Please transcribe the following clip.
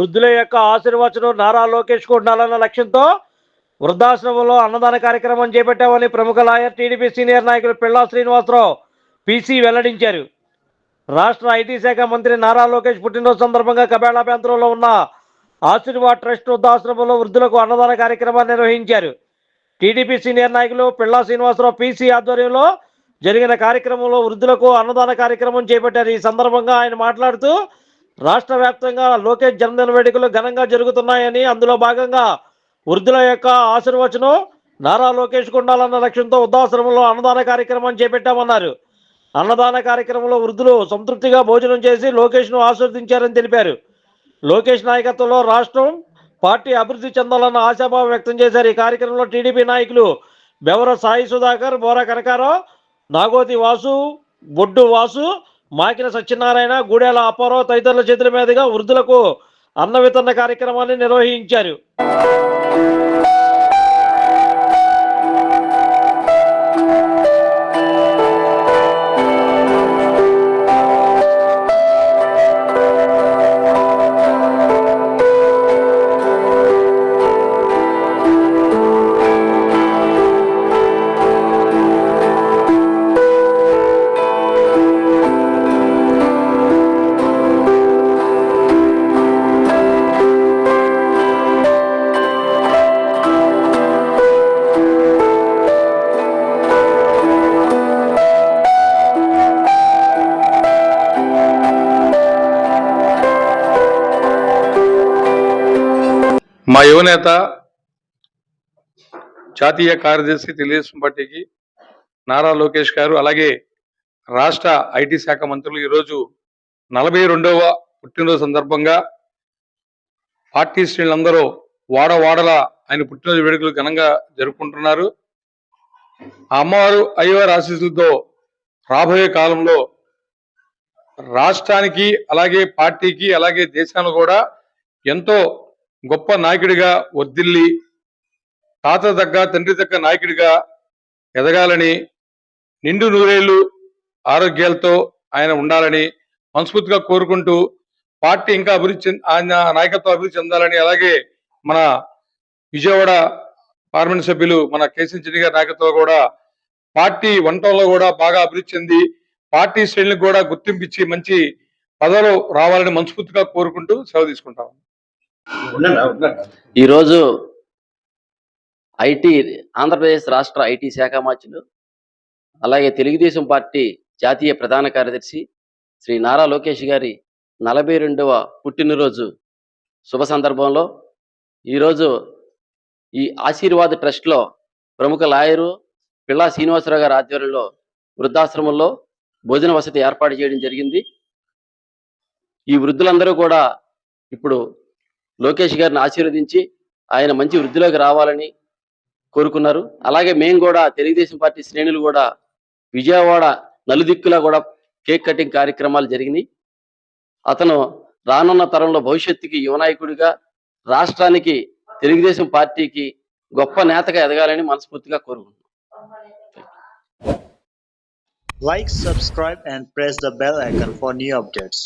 వృద్ధుల యొక్క ఆశీర్వచనం నారా లోకేష్కు ఉండాలన్న లక్ష్యంతో వృద్ధాశ్రమంలో అన్నదాన కార్యక్రమం చేపట్టామని ప్రముఖ లాయర్ టీడీపీ సీనియర్ నాయకులు పిల్లా శ్రీనివాసరావు పీసీ వెల్లడించారు. రాష్ట్ర ఐటీ శాఖ మంత్రి నారా లోకేష్ పుట్టినరోజు సందర్భంగా కబేళా ప్రాంతంలో ఉన్న ఆశీర్వాద్ ట్రస్ట్ వృద్ధాశ్రమంలో వృద్ధులకు అన్నదాన కార్యక్రమాన్ని నిర్వహించారు. టీడీపీ సీనియర్ నాయకులు పిళ్ళా శ్రీనివాసరావు పీసీ ఆధ్వర్యంలో జరిగిన కార్యక్రమంలో వృద్ధులకు అన్నదాన కార్యక్రమం చేపట్టారు. ఈ సందర్భంగా ఆయన మాట్లాడుతూ రాష్ట్ర వ్యాప్తంగా లోకేష్ జన్మదిన వేడుకలు ఘనంగా జరుగుతున్నాయని అందులో భాగంగా వృద్ధుల యొక్క ఆశీర్వచనం నారా లోకేష్ ఉండాలన్న లక్ష్యంతో వృద్ధాశ్రమంలో అన్నదాన కార్యక్రమం చేపట్టామన్నారు. అన్నదాన కార్యక్రమంలో వృద్ధులు సంతృప్తిగా భోజనం చేసి లోకేష్ను ఆశీర్వదించారని తెలిపారు. లోకేష్ నాయకత్వంలో రాష్ట్రం పార్టీ అభివృద్ధి చెందాలన్న ఆశాభావం వ్యక్తం చేశారు. ఈ కార్యక్రమంలో టీడీపీ నాయకులు బెవర సాయి సుధాకర్ బోరా కనకారావు నాగోతి వాసు బొడ్డు వాసు మాకిన సత్యనారాయణ గూడెల అప్పారావు తదితరుల చేతుల మీదుగా వృద్ధులకు అన్న వితరణ కార్యక్రమాన్ని నిర్వహించారు. మా యువనేత జాతీయ కార్యదర్శి తెలుగుదేశం పార్టీకి నారా లోకేష్ గారు అలాగే రాష్ట్ర ఐటీ శాఖ మంత్రులు ఈరోజు నలభై రెండవ పుట్టినరోజు సందర్భంగా పార్టీ శ్రేణులందరూ వాడ వాడల ఆయన పుట్టినరోజు వేడుకలు ఘనంగా జరుపుకుంటున్నారు. అమ్మవారు అయ్యవారి ఆశీస్సులతో రాబోయే కాలంలో రాష్ట్రానికి అలాగే పార్టీకి అలాగే దేశానికి కూడా ఎంతో గొప్ప నాయకుడిగా వర్దిల్లి తాత దగ్గ తండ్రి దగ్గ నాయకుడిగా ఎదగాలని నిండు నూరేళ్ళు ఆరోగ్యాలతో ఆయన ఉండాలని మనస్ఫూర్తిగా కోరుకుంటూ పార్టీ ఇంకా అభివృద్ధి ఆయన నాయకత్వం అభివృద్ధి చెందాలని అలాగే మన విజయవాడ పార్లమెంట్ సభ్యులు మన కేసీ చెడ్డి గారి నాయకత్వం కూడా పార్టీ వంటల్లో కూడా బాగా అభివృద్ధి చెంది పార్టీ శ్రేణులకు కూడా గుర్తింపు ఇచ్చి మంచి పదవులు రావాలని మనస్ఫూర్తిగా కోరుకుంటూ సెలవు తీసుకుంటాం. ఈరోజు ఐటీ ఆంధ్రప్రదేశ్ రాష్ట్ర ఐటీ శాఖ మార్చులు అలాగే తెలుగుదేశం పార్టీ జాతీయ ప్రధాన కార్యదర్శి శ్రీ నారా లోకేష్ గారి నలభై రెండవ పుట్టినరోజు శుభ సందర్భంలో ఈరోజు ఈ ఆశీర్వాద్ ట్రస్ట్లో ప్రముఖ లాయరు పిల్లా శ్రీనివాసరావు గారి ఆధ్వర్యంలో వృద్ధాశ్రమంలో భోజన వసతి ఏర్పాటు చేయడం జరిగింది. ఈ వృద్ధులందరూ కూడా ఇప్పుడు లోకేష్ గారిని ఆశీర్వదించి ఆయన మంచి వృద్ధిలోకి రావాలని కోరుకున్నారు. అలాగే మేము కూడా తెలుగుదేశం పార్టీ శ్రేణులు కూడా విజయవాడ నలుదిక్కులా కూడా కేక్ కటింగ్ కార్యక్రమాలు జరిగినాయి. అతను రానున్న తరంలో భవిష్యత్తుకి యువనాయకుడిగా రాష్ట్రానికి తెలుగుదేశం పార్టీకి గొప్ప నేతగా ఎదగాలని మనస్ఫూర్తిగా కోరుకుంటున్నాం. Like subscribe and press the bell icon for new updates